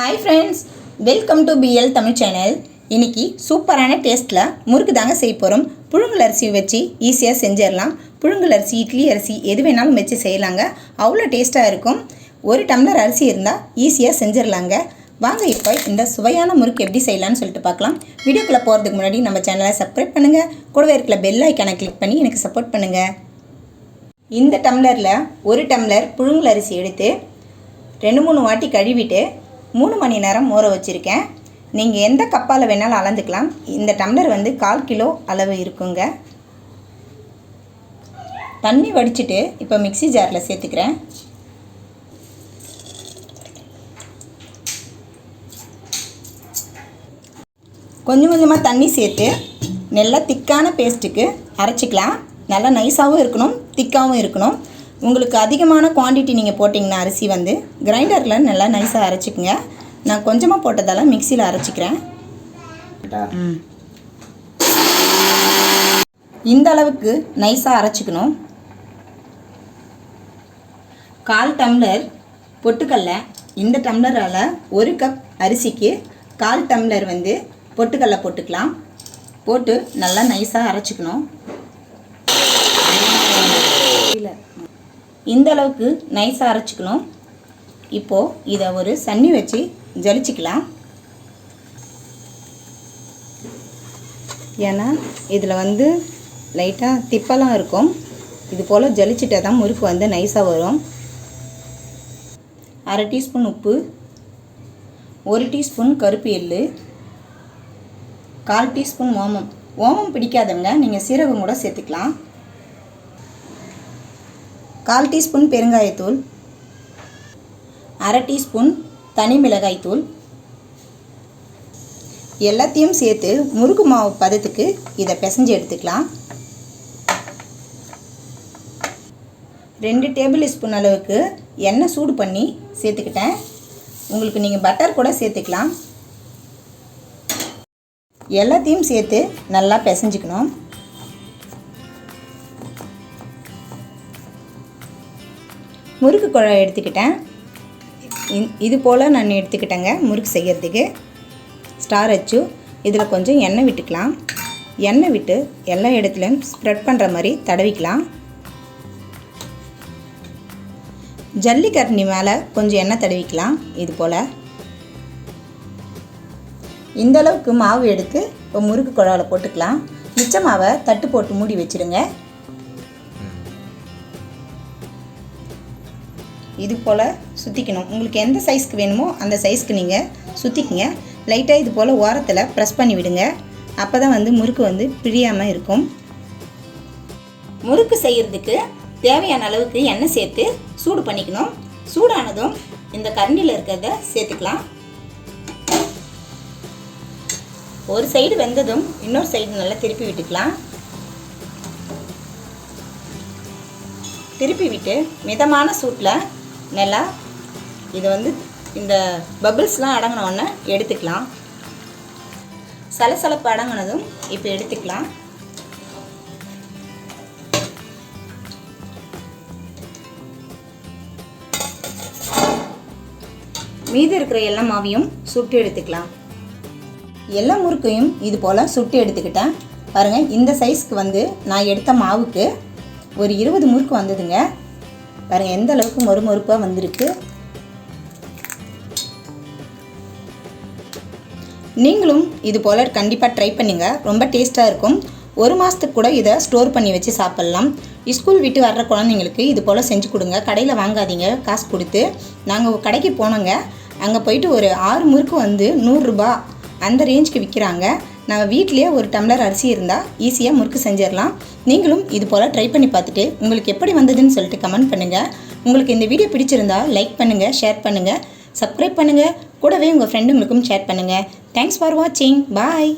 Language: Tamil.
Hi friends welcome to PL Tamil channel இன்றைக்கி சூப்பரான டேஸ்ட்டில் முறுக்கு தாங்க செய்ய போகிறோம் புழுங்கல் அரிசி வச்சு ஈஸியாக செஞ்சிடலாம். புழுங்கல் அரிசி இட்லி அரிசி எது வேணாலும் வச்சு செய்யலாங்க. அவ்வளோ டேஸ்ட்டாக இருக்கும். ஒரு டம்ளர் அரிசி இருந்தால் ஈஸியாக செஞ்சிடலாங்க. வாங்க இப்போ இந்த சுவையான முறுக்கு எப்படி செய்யலாம்னு சொல்லிட்டு பார்க்கலாம். வீடியோக்குள்ளே போகிறதுக்கு முன்னாடி நம்ம சேனலை சப்ஸ்கிரைப் பண்ணுங்கள் கூடவே இருக்கிற பெல் ஐக்கானை கிளிக் பண்ணி எனக்கு சப்போர்ட் பண்ணுங்கள் இந்த டம்ளரில் ஒரு டம்ளர் புழுங்கல் அரிசி எடுத்து ரெண்டு மூணு வாட்டி கழுவிட்டு மூணு மணி நேரம் ஊற வச்சுருக்கேன். நீங்கள் எந்த கப்பால் வேணாலும் அளந்துக்கலாம். இந்த டம்ளர் வந்து கால் கிலோ அளவு இருக்குங்க. தண்ணி வடிச்சிட்டு இப்போ மிக்ஸி ஜாரில் சேர்த்துக்கிறேன். கொஞ்சம் கொஞ்சமாக தண்ணி சேர்த்து நல்லா திக்கான பேஸ்ட்டுக்கு அரைச்சிக்கலாம். நல்லா நைஸாகவும் இருக்கணும் திக்காகவும் இருக்கணும். உங்களுக்கு அதிகமான குவான்டிட்டி நீங்கள் போட்டிங்கன்னா அரிசி வந்து கிரைண்டரில் நல்லா நைஸாக அரைச்சிக்கோங்க. நான் கொஞ்சமாக போட்டதால மிக்சியில் அரைச்சிக்கிறேன். இந்த அளவுக்கு நைஸாக அரைச்சிக்கணும். கால் டம்ளர் பொட்டுக்கடலை இந்த டம்ளரால் ஒரு கப் அரிசிக்கு கால் டம்ளர் வந்து பொட்டுக்கடலை போட்டுக்கலாம். போட்டு நல்லா நைஸாக அரைச்சிக்கணும். இந்த அளவுக்கு நைஸாக அரைச்சிக்கணும். இப்போது இதை ஒரு சன்னி வச்சு ஜலிச்சிக்கலாம். ஏன்னா இதில் வந்து லைட்டாக திப்பெல்லாம் இருக்கும். இது போல் ஜலிச்சிட்டா தான் முறுக்கு வந்து நைஸாக வரும். அரை டீஸ்பூன் உப்பு ஒரு டீஸ்பூன் கருப்பு எள்ளு கால் டீஸ்பூன் ஓமம். ஓமம் பிடிக்காதவங்க நீங்கள் சீரகம் கூட சேர்த்துக்கலாம். கால் டீஸ்பூன் பெருங்காயத்தூள் அரை டீஸ்பூன் தனி மிளகாய்த்தூள். எல்லாத்தையும் சேர்த்து முறுக்கு மாவு பதத்துக்கு இதை பிசைஞ்சு எடுத்துக்கலாம். ரெண்டு டேபிள் ஸ்பூன் அளவுக்கு எண்ணெய் சூடு பண்ணி சேர்த்துக்கிட்டேன். உங்களுக்கு நீங்கள் பட்டர் கூட சேர்த்துக்கலாம். எல்லாத்தையும் சேர்த்து நல்லா பிசைஞ்சுக்கணும். முறுக்கு குழாய் எடுத்துக்கிட்டேன். இது போல் நான் எடுத்துக்கிட்டேங்க முறுக்கு செய்கிறதுக்கு ஸ்டார் அச்சு இதில் கொஞ்சம் எண்ணெய் விட்டுக்கலாம். எண்ணெய் விட்டு எல்லா இடத்துலையும் ஸ்ப்ரெட் பண்ணுற மாதிரி தடவிக்கலாம். ஜல்லிக்கரண்டி மேலே கொஞ்சம் எண்ணெய் தடவிக்கலாம் இது போல். இந்த அளவுக்கு மாவு எடுத்து இப்போ முறுக்கு குழாவில் போட்டுக்கலாம். மிச்ச மாவை தட்டு போட்டு மூடி வச்சுருங்க. இது போல் சுற்றிக்கணும் உங்களுக்கு எந்த சைஸ்க்கு வேணுமோ அந்த சைஸ்க்கு நீங்கள் சுற்றிக்கிங்க லைட்டாக இது போல் ஓரத்தில் ப்ரெஸ் பண்ணி விடுங்க. அப்போ தான் வந்து முறுக்கு வந்து பிரியாமல் இருக்கும். முறுக்கு செய்கிறதுக்கு தேவையான அளவுக்கு எண்ணெய் சேர்த்து சூடு பண்ணிக்கணும். சூடானதும் இந்த கரண்டியில் இருக்கிறத சேர்த்துக்கலாம். ஒரு சைடு வெந்ததும் இன்னொரு சைடு நல்லா திருப்பி விட்டுக்கலாம். திருப்பி விட்டு மிதமான சூட்டில் நல்லா. இது வந்து இந்த பபிள்ஸ்லாம் அடங்கினோடனே எடுத்துக்கலாம். சலசலப்பு அடங்கினதும் இப்போ எடுத்துக்கலாம். மீதி இருக்கிற எல்லா மாவையும் சுட்டு எடுத்துக்கலாம். எல்லா முறுக்கையும் இது போல் சுட்டு எடுத்துக்கிட்டேன். பாருங்கள் இந்த சைஸ்க்கு வந்து நான் எடுத்த மாவுக்கு ஒரு இருபது முறுக்கு வந்ததுங்க. பாருங்கள் எந்த அளவுக்கு மொறுமொறுப்பாக வந்திருக்கு? நீங்களும் இது போல் கண்டிப்பாக ட்ரை பண்ணுங்கள் ரொம்ப டேஸ்ட்டாக இருக்கும். ஒரு மாதத்துக்கு கூட இதை ஸ்டோர் பண்ணி வச்சு சாப்பிட்லாம். ஸ்கூல் விட்டு வர்ற குழந்தைங்களுக்கு இது போல் செஞ்சு கொடுங்க. கடையில் வாங்காதீங்க. காசு கொடுத்து. நாங்கள் கடைக்கு போனோங்க. அங்கே போயிட்டு ஒரு ஆறு முறுக்கு வந்து நூறுரூபா அந்த ரேஞ்சுக்கு விற்கிறாங்க நம்ம வீட்லேயே ஒரு டம்ளர் அரிசி இருந்தால் ஈஸியாக முறுக்கு செஞ்சிடலாம் நீங்களும் இது போல் ட்ரை பண்ணி பார்த்துட்டு உங்களுக்கு எப்படி வந்ததுன்னு சொல்லிட்டு கமெண்ட் பண்ணுங்கள் உங்களுக்கு இந்த வீடியோ பிடிச்சிருந்தா லைக் பண்ணுங்கள் ஷேர் பண்ணுங்கள் சப்ஸ்கிரைப் பண்ணுங்கள் கூடவே உங்கள் ஃப்ரெண்டுங்களுக்கும் ஷேர் பண்ணுங்கள் தேங்க்ஸ் ஃபார் வாட்சிங் பாய்